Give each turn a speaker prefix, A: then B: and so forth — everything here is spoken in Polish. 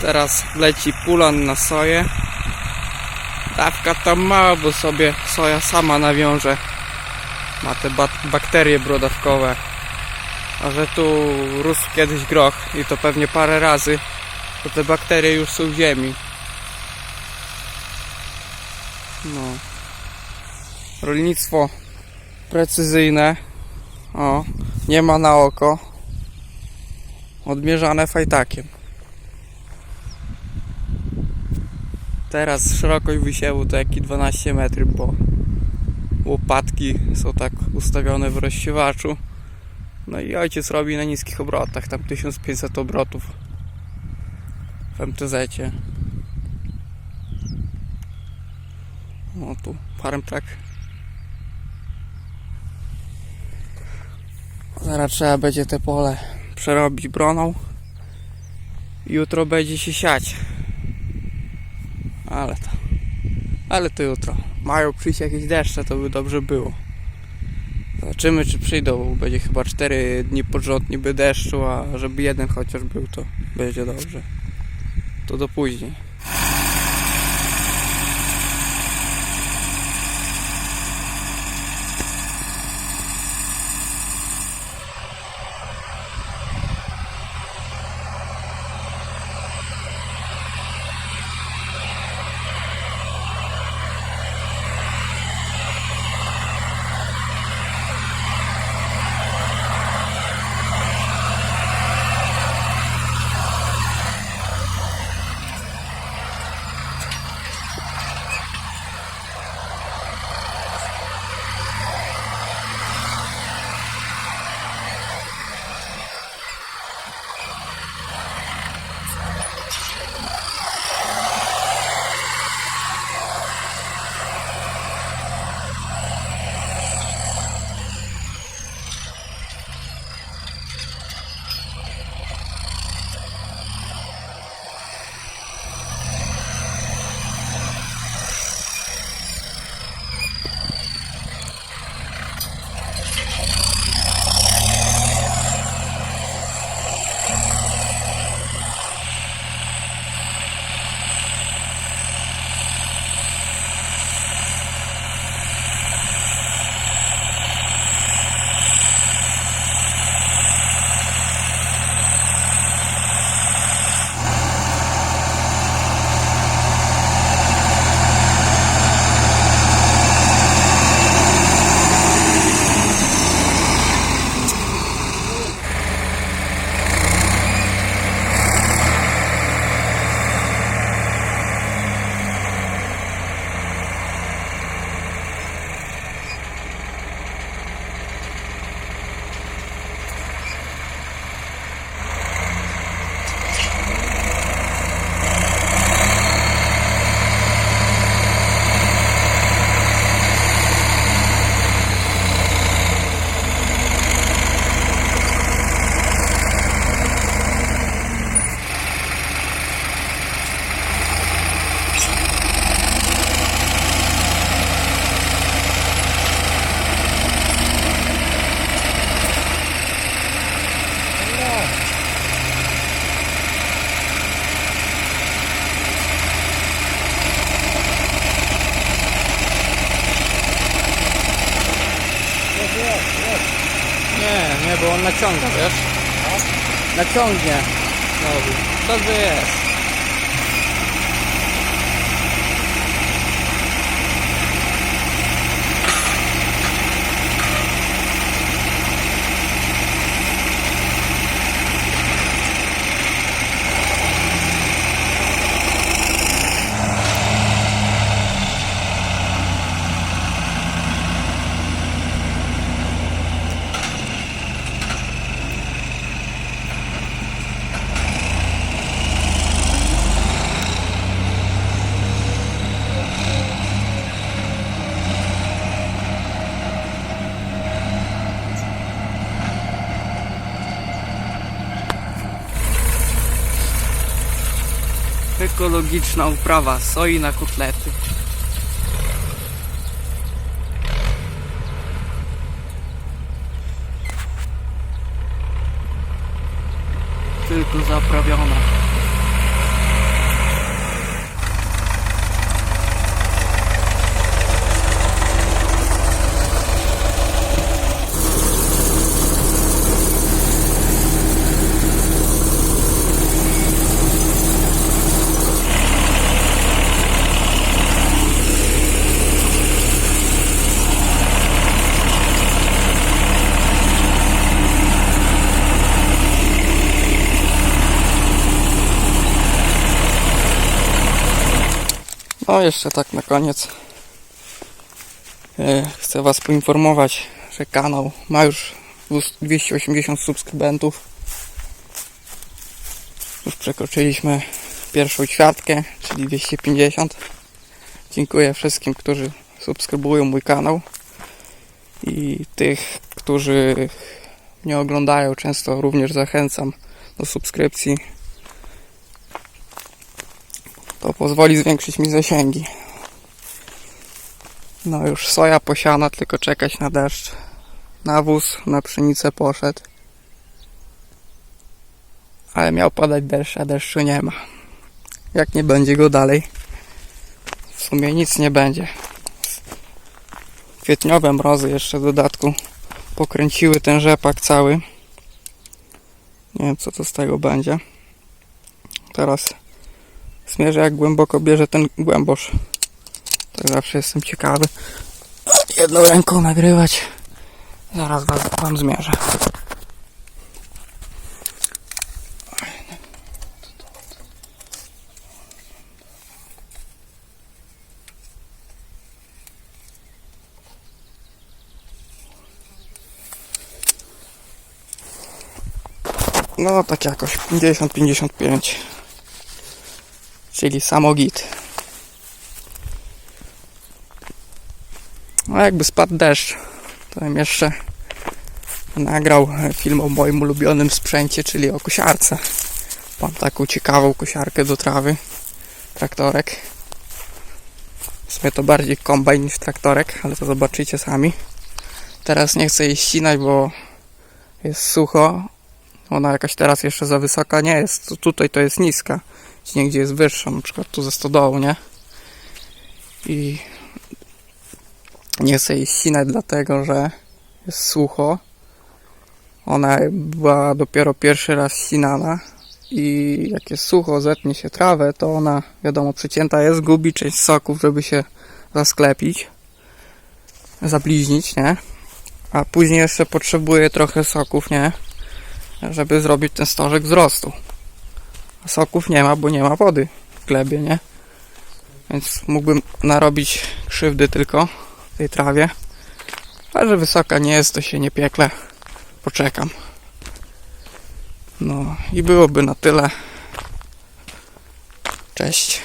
A: Teraz leci pulan na soję. Dawka tam mała, bo sobie soja sama nawiąże. Ma te bakterie brodawkowe. A że tu rósł kiedyś groch i to pewnie parę razy, to te bakterie już są w ziemi. No. Rolnictwo precyzyjne. O, nie ma na oko. Odmierzane fajtakiem. Teraz szerokość wysiewu to jaki 12 metrów, bo łopatki są tak ustawione w rozsiewaczu. No i ojciec robi na niskich obrotach, tam 1500 obrotów w MTZ-cie. O tu farmczak. Zaraz trzeba będzie te pole przerobić broną. Jutro będzie się siać. Ale to. Ale to jutro. Mają przyjść jakieś deszcze, to by dobrze było. Zobaczymy czy przyjdą, będzie chyba 4 dni pod rząd niby deszczu, a żeby jeden chociaż był, to będzie dobrze. To do później. Bo on naciąga, wiesz? Naciągnie. Co by jest? Ekologiczna uprawa soi na kotlety. Tylko zaprawiona. No, jeszcze tak na koniec. e, Chcę Was poinformować, że kanał ma już 280 subskrybentów. Już przekroczyliśmy pierwszą ćwiartkę, czyli 250. Dziękuję wszystkim, którzy subskrybują mój kanał i tych, którzy mnie oglądają. Często również zachęcam do subskrypcji. To pozwoli zwiększyć mi zasięgi. No już soja posiana, tylko czekać na deszcz. Nawóz na pszenicę poszedł. Ale miał padać deszcz, a deszczu nie ma. Jak nie będzie go dalej, w sumie nic nie będzie. Kwietniowe mrozy jeszcze w dodatku pokręciły ten rzepak cały. Nie wiem co to z tego będzie. Teraz zmierzę jak głęboko bierze ten głębosz. Tak zawsze jestem ciekawy. Jedną ręką nagrywać. Zaraz was, wam zmierzę. No tak jakoś 50-55 Czyli samogit. No jakby spadł deszcz To bym jeszcze nagrał film o moim ulubionym sprzęcie Czyli o kosiarce. Mam taką ciekawą kosiarkę do trawy Traktorek. W sumie to bardziej kombajn niż traktorek Ale to zobaczycie sami. Teraz nie chcę jej ścinać, bo jest sucho. Ona jakaś teraz jeszcze za wysoka nie jest. Tu- Tutaj to jest niska. Gdzie jest wyższa, na przykład tu ze stodołu, nie? I nie chcę jej ścinać dlatego, że jest sucho. Ona była dopiero pierwszy raz ścinana i jak jest sucho, zetnie się trawę, to ona, wiadomo, przycięta jest, gubi część soków, żeby się zasklepić, zabliźnić, nie? A później jeszcze potrzebuje trochę soków, nie? żeby zrobić ten stożek wzrostu. Soków nie ma, bo nie ma wody w glebie, nie? Więc mógłbym narobić krzywdy tylko tej trawie. A że wysoka nie jest, to się nie piekle. Poczekam. No i byłoby na tyle. Cześć.